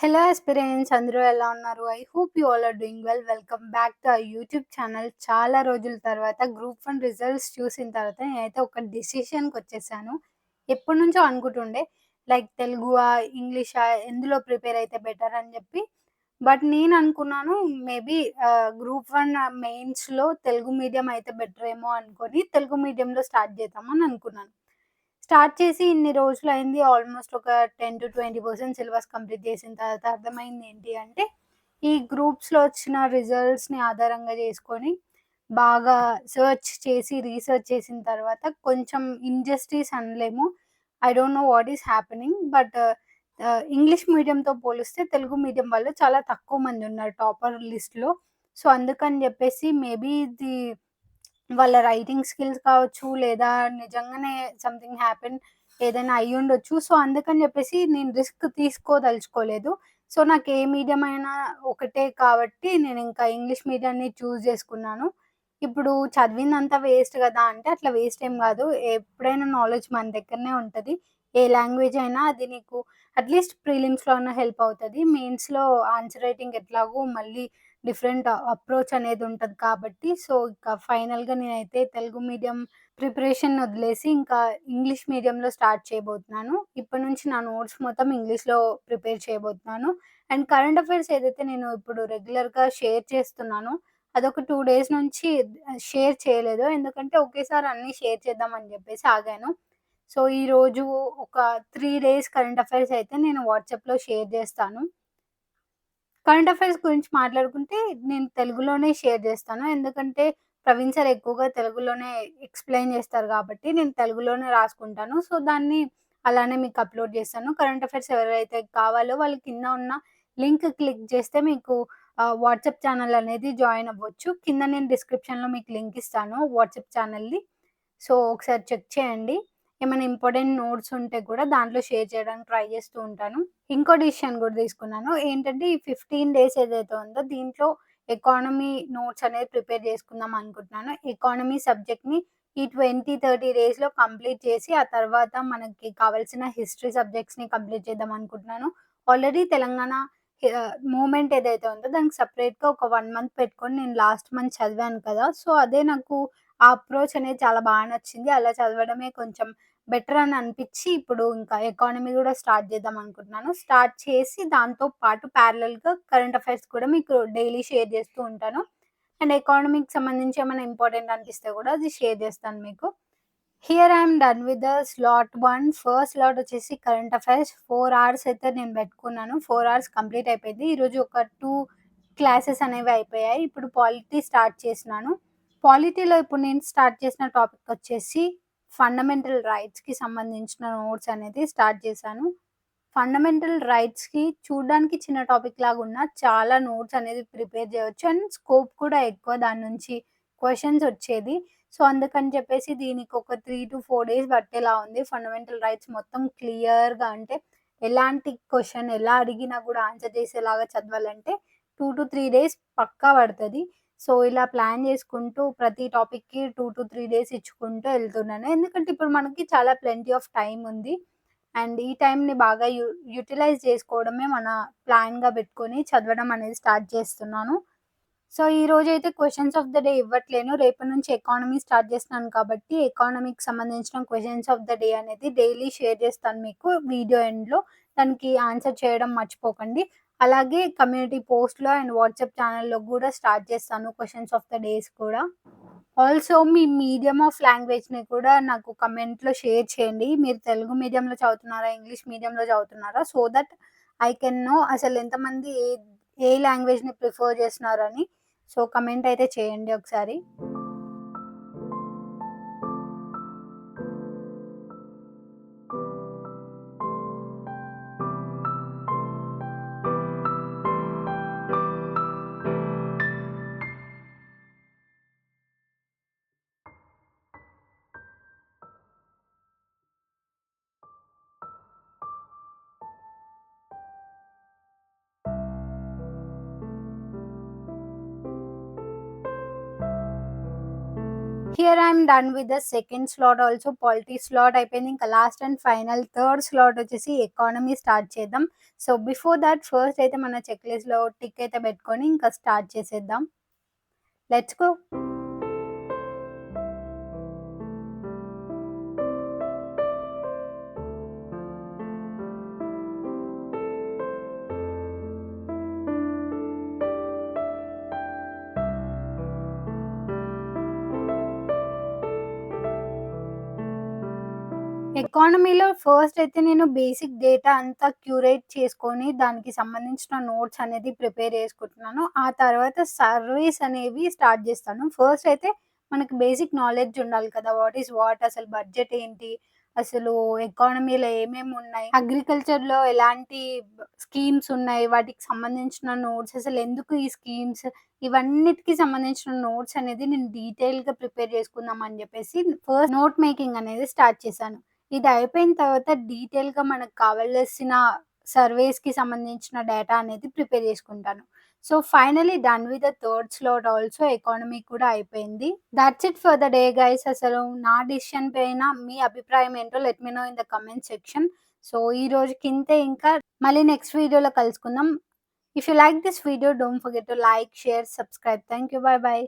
Hello experience అందరూ ఎలా ఉన్నారు? I hope you all are doing well. Welcome back to our YouTube channel. చాలా రోజుల తర్వాత గ్రూప్ వన్ రిజల్ట్స్ చూసిన తర్వాత నేనైతే ఒక డిసిషన్కి వచ్చేసాను. ఎప్పటినుంచో అనుకుంటుండే లైక్ తెలుగువా, ఇంగ్లీషా ఎందులో ప్రిపేర్ అయితే బెటర్ అని చెప్పి. బట్ నేను అనుకున్నాను మేబీ గ్రూప్ వన్ మెయిన్స్‌లో తెలుగు మీడియం అయితే బెటర్ ఏమో అనుకొని తెలుగు మీడియంలో స్టార్ట్ చేద్దామని అనుకున్నాను. స్టార్ట్ చేసి ఇన్ని రోజులు అయింది ఆల్మోస్ట్ ఒక 10-20% సిలబస్ కంప్లీట్ చేసిన తర్వాత అర్థమైంది ఏంటి అంటే, ఈ గ్రూప్స్‌లో వచ్చిన రిజల్ట్స్‌ని ఆధారంగా చేసుకొని, బాగా సెర్చ్ చేసి, రీసెర్చ్ చేసిన తర్వాత కొంచెం ఇంజస్టిస్ అనలేము. I don't know what is happening. But English మీడియంతో పోలిస్తే తెలుగు మీడియం వాళ్ళు చాలా తక్కువ మంది ఉన్నారు టాపర్ లిస్ట్‌లో. సో, అందుకని చెప్పేసి మేబీ ఇది వాళ్ళ రైటింగ్ స్కిల్స్ కావచ్చు, లేదా నిజంగానే సంథింగ్ హ్యాపెన్ ఏదైనా అయ్యి ఉండొచ్చు సో, అందుకని చెప్పేసి నేను రిస్క్ తీసుకోదలుచుకోలేదు. సో, నాకు ఏ మీడియం అయినా ఒకటే కాబట్టి నేను ఇంకా ఇంగ్లీష్ మీడియాన్ని చూజ్ చేసుకున్నాను. ఇప్పుడు చదివిందంతా వేస్ట్ కదా! అంటే అట్లా వేస్ట్ ఏం కాదు. ఎప్పుడైనా నాలెడ్జ్ మన దగ్గరనే ఉంటుంది ఏ లాంగ్వేజ్ అయినా అది నీకు అట్‌లీస్ట్ ప్రీలిమ్స్లో అయినా హెల్ప్ అవుతుంది మెయిన్స్‌లో ఆన్సర్ రైటింగ్ ఎట్లాగో మళ్ళీ డిఫరెంట్ అప్రోచ్ అనేది ఉంటుంది కాబట్టి, సో, ఇంకా ఫైనల్‌గా నేనైతే తెలుగు మీడియం ప్రిపరేషన్ వదిలేసి ఇంకా ఇంగ్లీష్ మీడియంలో స్టార్ట్ చేయబోతున్నాను. ఇప్పటి నుంచి నా నోట్స్ మొత్తం ఇంగ్లీష్‌లో ప్రిపేర్ చేయబోతున్నాను. అండ్ కరెంట్ అఫైర్స్ ఏదైతే నేను ఇప్పుడు రెగ్యులర్‌గా షేర్ చేస్తున్నానో, అదొక టూ డేస్ నుంచి షేర్ చేయలేదు. ఎందుకంటే ఒకేసారి అన్నీ షేర్ చేద్దామని చెప్పేసి ఆగాను. సో, ఈరోజు ఒక త్రీ డేస్ కరెంట్ అఫైర్స్ అయితే నేను వాట్సాప్‌లో షేర్ చేస్తాను. కరెంట్ అఫైర్స్ గురించి మాట్లాడుకుంటే నేను తెలుగులోనే షేర్ చేస్తాను. ఎందుకంటే ప్రవీణ్ సార్ ఎక్కువగా తెలుగులోనే ఎక్స్‌ప్లెయిన్ చేస్తారు కాబట్టి నేను తెలుగులోనే రాసుకుంటాను. సో, దాన్ని అలానే మీకు అప్‌లోడ్ చేస్తాను. కరెంట్ అఫైర్స్ ఎవరైతే కావాలో వాళ్ళు కింద ఉన్న లింక్ క్లిక్ చేస్తే మీకు వాట్సాప్ ఛానల్ అనేది జాయిన్ అవ్వచ్చు. కింద నేను డిస్క్రిప్షన్‌లో మీకు లింక్ ఇస్తాను వాట్సాప్ ఛానల్‌ది. సో, ఒకసారి చెక్ చేయండి. ఏమైనా ఇంపార్టెంట్ నోట్స్ ఉంటే కూడా దాంట్లో షేర్ చేయడానికి ట్రై చేస్తూ ఉంటాను. ఇంకో డిసిషన్ కూడా తీసుకున్నాను. ఏంటంటే ఈ 15 డేస్ ఏదైతే ఉందో దీంట్లో ఎకానమీ నోట్స్ అనేది ప్రిపేర్ చేసుకుందాం అనుకుంటున్నాను. ఎకానమీ సబ్జెక్ట్‌ని ఈ 20, 30 డేస్‌లో కంప్లీట్ చేసి ఆ తర్వాత మనకి కావాల్సిన హిస్టరీ సబ్జెక్ట్స్‌ని కంప్లీట్ చేద్దాం అనుకుంటున్నాను. ఆల్రెడీ తెలంగాణ మూమెంట్ ఏదైతే ఉందో దానికి సెపరేట్‌గా ఒక వన్ మంత్ పెట్టుకొని నేను లాస్ట్ మంత్ చదివాను కదా! సో, అదే నాకు ఆ అప్రోచ్ అనేది చాలా బాగా నచ్చింది. అలా చదవడమే కొంచెం బెటర్ అని అనిపించి ఇప్పుడు ఇంకా ఎకానమీ కూడా స్టార్ట్ చేద్దాం అనుకుంటున్నాను. స్టార్ట్ చేసి దాంతో పాటు ప్యారలెల్‌గా కరెంట్ అఫైర్స్ కూడా మీకు డైలీ షేర్ చేస్తూ ఉంటాను. అండ్ ఎకానమీకి సంబంధించి ఏమైనా ఇంపార్టెంట్ అనిపిస్తే కూడా అది షేర్ చేస్తాను మీకు. Here I done with the slot one first slot వచ్చేసి కరెంట్ అఫైర్స్ ఫోర్ అవర్స్ అయితే నేను పెట్టుకున్నాను. ఫోర్ అవర్స్ కంప్లీట్ అయిపోయింది. ఈరోజు ఒక టూ క్లాసెస్ అనేవి అయిపోయాయి. ఇప్పుడు పాలిటీ స్టార్ట్ చేసినాను. పాలిటీలో ఇప్పుడు నేను స్టార్ట్ చేసిన టాపిక్ వచ్చేసి ఫండమెంటల్ రైట్స్‌కి సంబంధించిన నోట్స్ అనేది స్టార్ట్ చేశాను. ఫండమెంటల్ రైట్స్‌కి చూడడానికి చిన్న టాపిక్ లాగా ఉన్న చాలా నోట్స్ అనేది ప్రిపేర్ చేయవచ్చు అండ్ స్కోప్ కూడా ఎక్కువ దాని నుంచి క్వశ్చన్స్ వచ్చేది. సో, అందుకని చెప్పేసి దీనికి ఒక 3-4 డేస్ పట్టేలా ఉంది. ఫండమెంటల్ రైట్స్ మొత్తం క్లియర్‌గా అంటే ఎలాంటి క్వశ్చన్ ఎలా అడిగినా కూడా ఆన్సర్ చేసేలాగా చదవాలంటే 2-3 డేస్ పక్కా పడుతుంది సో, ఇలా ప్లాన్ చేసుకుంటూ ప్రతి టాపిక్‌కి 2-3 డేస్ ఇచ్చుకుంటూ వెళ్తున్నాను ఎందుకంటే ఇప్పుడు మనకి చాలా ప్లెంటీ ఆఫ్ టైం ఉంది. అండ్ ఈ టైంని బాగా యు యుటిలైజ్ చేసుకోవడమే మన ప్లాన్‌గా పెట్టుకొని చదవడం అనేది స్టార్ట్ చేస్తున్నాను. సో, ఈ రోజు అయితే క్వశ్చన్స్ ఆఫ్ ద డే ఇవ్వట్లేను. రేపటి నుంచి ఎకానమీ స్టార్ట్ చేస్తున్నాను కాబట్టి ఎకానమీకి సంబంధించిన క్వశ్చన్స్ ఆఫ్ ద డే అనేది డైలీ షేర్ చేస్తాను మీకు వీడియో ఎండ్‌లో. దానికి ఆన్సర్ చేయడం మర్చిపోకండి. అలాగే కమ్యూనిటీ పోస్ట్‌లో అండ్ వాట్సాప్ ఛానల్‌లో కూడా స్టార్ట్ చేస్తాను క్వశ్చన్స్ ఆఫ్ ద డేస్ కూడా. ఆల్సో మీ మీడియం ఆఫ్ లాంగ్వేజ్‌ని కూడా నాకు కమెంట్‌లో షేర్ చేయండి. మీరు తెలుగు మీడియంలో చదువుతున్నారా? ఇంగ్లీష్ మీడియంలో చదువుతున్నారా? So that I can know అసలు ఎంతమంది ఏ ఏ లాంగ్వేజ్‌ని ప్రిఫర్ చేస్తున్నారని. సో, కమెంట్ అయితే చేయండి ఒకసారి. Here I'm done with the second slot also polity slot అయిపోయింది. ఇంకా last and final third slot వచ్చేసి ఎకానమీ స్టార్ట్ చేద్దాం. సో బిఫోర్ దాట్ ఫస్ట్ అయితే మన చెక్ లిస్ట్లో టిక్ అయితే పెట్టుకొని ఇంకా స్టార్ట్ చేసేద్దాం. లెట్స్ గో ఎకానమీలో ఫస్ట్ అయితే నేను బేసిక్ డేటా అంతా క్యూరేట్ చేసుకొని దానికి సంబంధించిన నోట్స్ అనేది ప్రిపేర్ చేసుకుంటున్నాను. ఆ తర్వాత సర్వీస్ అనేవి స్టార్ట్ చేస్తాను. ఫస్ట్ అయితే మనకి బేసిక్ నాలెడ్జ్ ఉండాలి కదా. వాట్ ఈస్ వాట్ అసలు బడ్జెట్ ఏంటి? అసలు ఎకానమీలో ఏమేమి ఉన్నాయి? అగ్రికల్చర్లో ఎలాంటి స్కీమ్స్ ఉన్నాయి? వాటికి సంబంధించిన నోట్స్ అసలు ఎందుకు ఈ స్కీమ్స్ ఇవన్నిటికి సంబంధించిన నోట్స్ అనేది నేను డీటెయిల్గా ప్రిపేర్ చేసుకుందాం అని చెప్పేసి ఫస్ట్ నోట్ మేకింగ్ అనేది స్టార్ట్ చేశాను. ఇది అయిపోయిన తర్వాత డీటెయిల్‌గా మనకు కావాల్సిన సర్వేస్‌కి సంబంధించిన డేటా అనేది ప్రిపేర్ చేసుకుంటాను. So, finally done with the third slot also economy కూడా అయిపోయింది. That's it for the day guys. అసలు నా డిసిషన్ పైన మీ అభిప్రాయం ఏంటో let me know in the comment section. So, ఈ రోజు కింద ఇంకా మళ్ళీ నెక్స్ట్ వీడియోలో కలుసుకుందాం. If you like this video don't forget to like, share, subscribe. Thank you. Bye bye